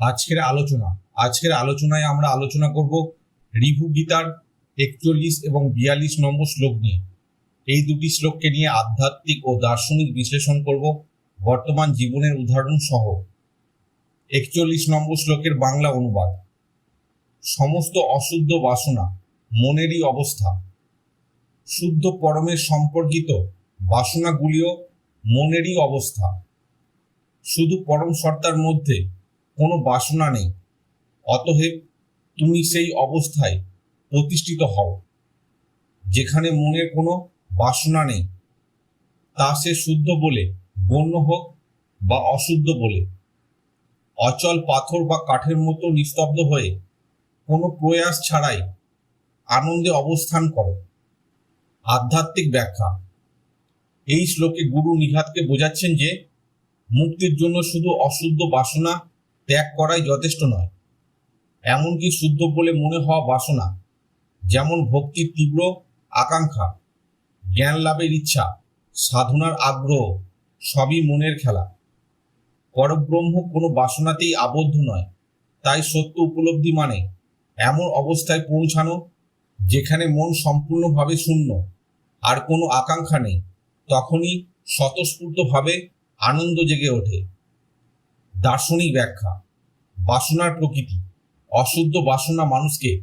আজকের আলোচনা। আজকের আলোচনায় আমরা আলোচনা করব রিভু গীতার একচল্লিশ এবং বিয়াল্লিশ নম্বর শ্লোক নিয়ে। এই দুটি শ্লোককে নিয়ে আধ্যাত্মিক ও দার্শনিক বিশ্লেষণ করব। বর্তমান জীবনের উদাহরণ সহ। একচল্লিশ নম্বর শ্লোকের বাংলা অনুবাদ। সমস্ত অশুদ্ধ বাসনা, মনেরই অবস্থা। শুদ্ধ পরমের সম্পর্কিত বাসনাগুলিও মনেরই অবস্থা। শুধু পরম সত্তার মধ্যে কোনো বাসনা নেই। অতএব তুমি সেই অবস্থায় প্রতিষ্ঠিত হও, যেখানে মনের কোনো বাসনা নেই। তা সে শুদ্ধ বলে, গণ্য হোক বা অশুদ্ধ বলে। অচল পাথর বা কাঠের মতো নিস্তব্ধ হয়ে কোনো প্রয়াস ছাড়াই আনন্দে অবস্থান করো। আধ্যাত্মিক ব্যাখ্যা। এই শ্লোকে গুরু নিঘাতকে বোঝাচ্ছেন যে, মুক্তির জন্য শুধু অশুদ্ধ বাসনা ত্যাগ করাই যথেষ্ট নয়। এমনকি শুদ্ধ বলে মনে হওয়া বাসনা, যেমন ভক্তির তীব্র আকাঙ্ক্ষা, জ্ঞান লাভের ইচ্ছা, সাধনার আগ্রহ, সবই মনের খেলা। পরব্রহ্ম কোনো বাসনাতেই আবদ্ধ নয়, তাই সত্য উপলব্ধি মানে এমন অবস্থায় পৌঁছানো, যেখানে মন সম্পূর্ণভাবে শূন্য, আর কোনো আকাঙ্ক্ষা নেই, তখনই স্বতঃস্ফূর্তভাবে আনন্দ জেগে ওঠে। দার্শনিক ব্যাখ্যা। বাসনার প্রকৃতি। অশুদ্ধ বাসনা মানুষকে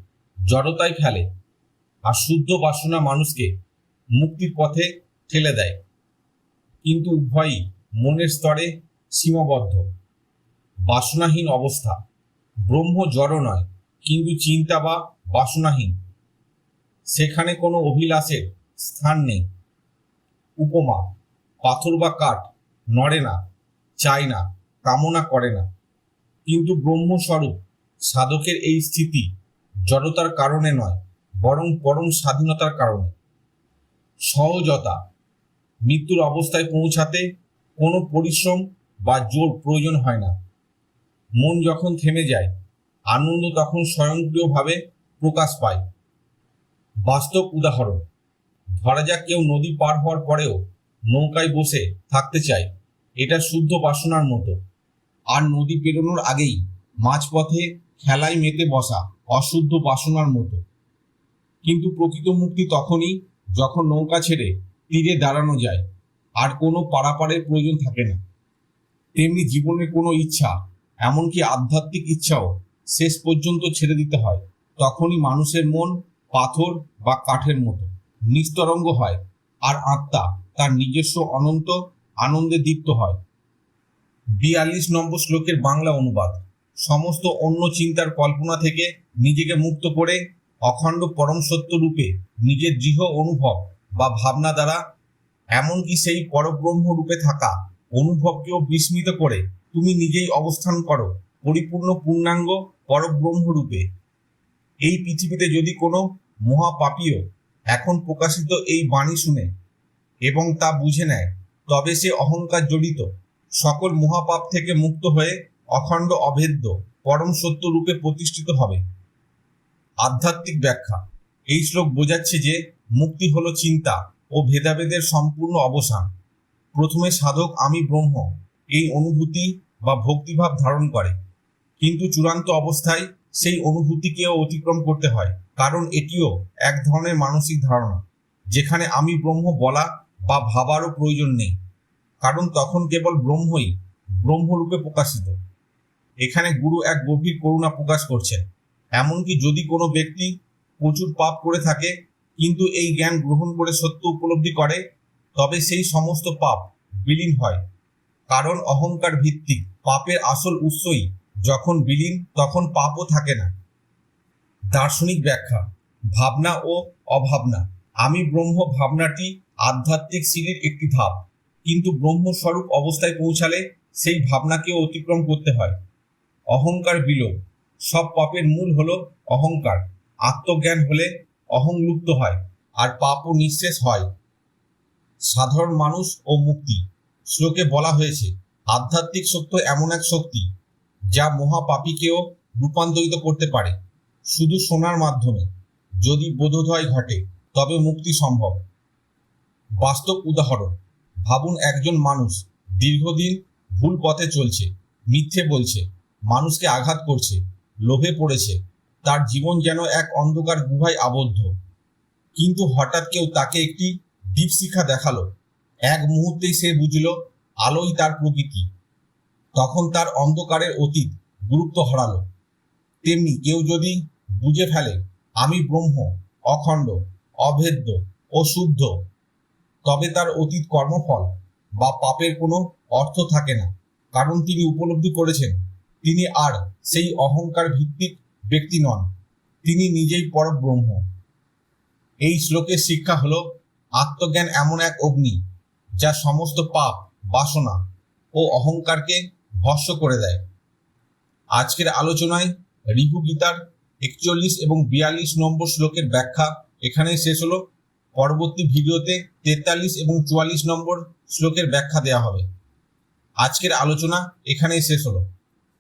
জড়তায় ফেলে আর শুদ্ধ বাসনা মানুষকে মুক্তির পথে ঠেলে দেয়। কিন্তু উভয়ই মনের স্তরে সীমাবদ্ধ। বাসনাহীন অবস্থা। ব্রহ্ম জড় নয়, কিন্তু চিন্তা বা বাসনাহীন। সেখানে কোনো অভিলাষের স্থান নেই। উপমা, পাথর বা কাঠ নড়ে না, চায় না। কামনা করে না। কিন্তু ব্রহ্মস্বরূপ সাধকের এই স্থিতি জড়তার কারণে নয়, বরং পরম স্বাধীনতার কারণে। সহজতা, মৃত্যুর অবস্থায় পৌঁছাতে কোনো পরিশ্রম বা জোর প্রয়োজন হয় না। মন যখন থেমে যায়, আনন্দ তখন স্বয়ংক্রিয়ভাবে প্রকাশ পায়। বাস্তব উদাহরণ, ধরা যাক কেউ নদী পার হওয়ার পরেও নৌকায় বসে থাকতে চায়, এটা শুদ্ধ বাসনার মতো। আর নদী পেরোনোর আগেই মাঝপথে খেলায় মেতে বসা অশুদ্ধ বাসনার মতো। কিন্তু প্রকৃত মুক্তি তখনই যখন নৌকা ছেড়ে তীরে দাঁড়ানো যায়, আর কোনো পারাপারের প্রয়োজন থাকে না। তেমনি জীবনের কোনো ইচ্ছা, এমনকি আধ্যাত্মিক ইচ্ছাও শেষ পর্যন্ত ছেড়ে দিতে হয়, তখনই মানুষের মন পাথর বা কাঠের মতো, নিস্তরঙ্গ হয়, আর আত্মা তার নিজস্ব অনন্ত আনন্দে দীপ্ত হয়। বিয়াল্লিশ নম্বর শ্লোকের বাংলা অনুবাদ। সমস্ত অন্য চিন্তার কল্পনা থেকে নিজেকে মুক্ত করে অখণ্ড পরম সত্য রূপে নিজের দৃঢ় অনুভব বা ভাবনা দ্বারা এমনকি সেই পরব্রহ্ম রূপে থাকা অনুভবকেও বিস্মিত করে তুমি নিজেই অবস্থান করো পরিপূর্ণ পূর্ণাঙ্গ পরব্রহ্ম রূপে। এই পৃথিবীতে যদি কোনো মহাপাপীয় এখন প্রকাশিত এই বাণী শুনে এবং তা বুঝে নেয়, তবে সে অহংকার জড়িত সকল মহাপাপ থেকে মুক্ত হয়ে অখণ্ড অভেদ্য পরম সত্য রূপে প্রতিষ্ঠিত হবে। আধ্যাত্মিক ব্যাখ্যা। এই শ্লোক বোঝাচ্ছে যে মুক্তি হলো চিন্তা ও ভেদাভেদের সম্পূর্ণ অবসান। প্রথমে সাধক আমি ব্রহ্ম, এই অনুভূতি বা ভক্তিভাব ধারণ করে। কিন্তু চূড়ান্ত অবস্থায় সেই অনুভূতিকেও অতিক্রম করতে হয়, কারণ এটিও এক ধরনের মানসিক ধারণা, যেখানে আমি ব্রহ্ম বলা বা ভাবারও প্রয়োজন নেই। কারণ তখন কেবল ব্রহ্মই ব্রহ্মরূপে প্রকাশিত। এখানে গুরু এক গভীর করুণা প্রকাশ করছেন। এমনকি যদি কোনো ব্যক্তি প্রচুর পাপ করে থাকে, কিন্তু এই জ্ঞান গ্রহণ করে সত্য উপলব্ধি করে, তবে সেই সমস্ত পাপ বিলীন হয়। কারণ অহংকার ভিত্তিক পাপের আসল উৎসই যখন বিলীন, তখন পাপও থাকে না। দার্শনিক ব্যাখ্যা, ভাবনা ও অভাবনা। আমি ব্রহ্ম ভাবনাটি আধ্যাত্মিক সিঁড়ির একটি ধাপ। কিন্তু ব্রহ্মস্বরূপ অবস্থায় পৌঁছালে সেই ভাবনাকেও অতিক্রম করতে হয়। অহংকার বিলোপ। সব পাপের মূল হলো অহংকার। আত্মজ্ঞান হলে অহংলুপ্ত হয় আর পাপও নিঃশেষ হয়। সাধারণ মানুষ ও মুক্তি। শ্লোকে বলা হয়েছে, আধ্যাত্মিক সত্য এমন এক শক্তি যা মহাপাপীকেও রূপান্তরিত করতে পারে, শুধু শোনার মাধ্যমে। যদি বোধোদয় ঘটে, তবে মুক্তি সম্ভব। বাস্তব উদাহরণ ভাবুন একজন মানুষ দীর্ঘদিন ভুল পথে চলছে, মিথ্যে বলছে, মানুষকে আঘাত করছে, লোভে পড়েছে, তার জীবন যেন এক অন্ধকার গুহায় আবদ্ধ। কিন্তু হঠাৎ কেউ তাকে একটি দীপশিখা দেখাল। এক মুহূর্তেই সে বুঝল, আলোই তার প্রকৃতি। তখন তার অন্ধকারের অতীত গুরুত্ব হারালো। তেমনি কেউ যদি বুঝে ফেলে, আমি ব্রহ্ম, অখণ্ড, অভেদ্য ও শুদ্ধ তবে তার অতীত কর্মফল বা পাপের কোনো অর্থ থাকে না, কারণ তিনি উপলব্ধি করেছেন, তিনি আর সেই অহংকার ভিত্তিক ব্যক্তি নন, তিনি নিজেই পরব্রহ্ম এই শ্লোকের শিক্ষা হলো, আত্মজ্ঞান এমন এক অগ্নি যা সমস্ত পাপ, বাসনা ও অহংকারকে ভস্ম করে দেয়। আজকের আলোচনায় রিভু গীতার একচল্লিশ এবং বিয়াল্লিশ নম্বর শ্লোকের ব্যাখ্যা এখানেই শেষ হলো। পরবর্তী ভিডিওতে তেতাল্লিশ এবং চুয়াল্লিশ নম্বর শ্লোকের ব্যাখ্যা দেওয়া হবে। আজকের আলোচনা এখানেই শেষ হলো।